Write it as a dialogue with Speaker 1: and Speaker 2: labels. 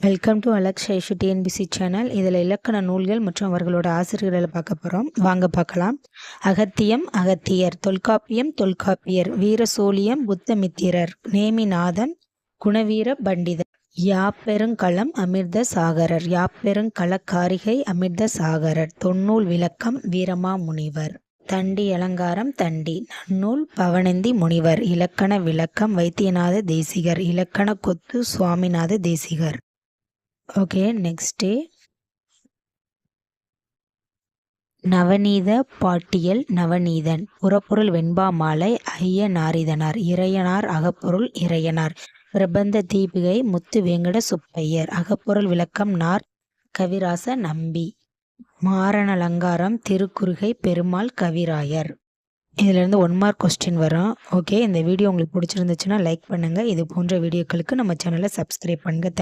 Speaker 1: Welcome to Alex Aishu TNPSC channel இதில் இலக்கண நூல்கள் மற்றும் அவர்களோட ஆசிரியர்களை பார்க்க போகிறோம் வாங்க பார்க்கலாம். அகத்தியம் அகத்தியர் தொல்காப்பியம் தொல்காப்பியர் வீரசோழியம் புத்தமித்திரர் நேமிநாதன் குணவீர பண்டிதர் யாப்பெருங்களம் அமிர்த சாகரர் யாப்பெருங்களக்காரிகை அமிர்த சாகரர் தொன்னூல் விளக்கம் வீரமா முனிவர் தண்டி அலங்காரம் தண்டி நன்னூல் பவனந்தி முனிவர் இலக்கண விளக்கம் Vaidyanatha Desikar Ilakkana Kothu Swaminatha Desikar. Okay next Navaneetha Pattiyal Navaneethan. புறப்பொருள் வெண்பா மாலை ஐய நாரிதனார். இறையனார் அகப்பொருள் இறையனார். பிரபந்த தீபிகை முத்து வேங்கட சுப்பையர். அகப்பொருள் விளக்கம் நார் கவிராச நம்பி. மாரண அலங்காரம் திருக்குறுகை பெருமாள் கவிராயர். இதிலேருந்து ஒன் மார்க் கொஸ்டின் வரும். ஓகே இந்த வீடியோ உங்களுக்கு பிடிச்சிருந்துச்சுன்னா லைக் பண்ணுங்கள் இது போன்ற வீடியோக்களுக்கு நம்ம சேனலை சப்ஸ்கிரைப் பண்ணுங்கள் தேங்க்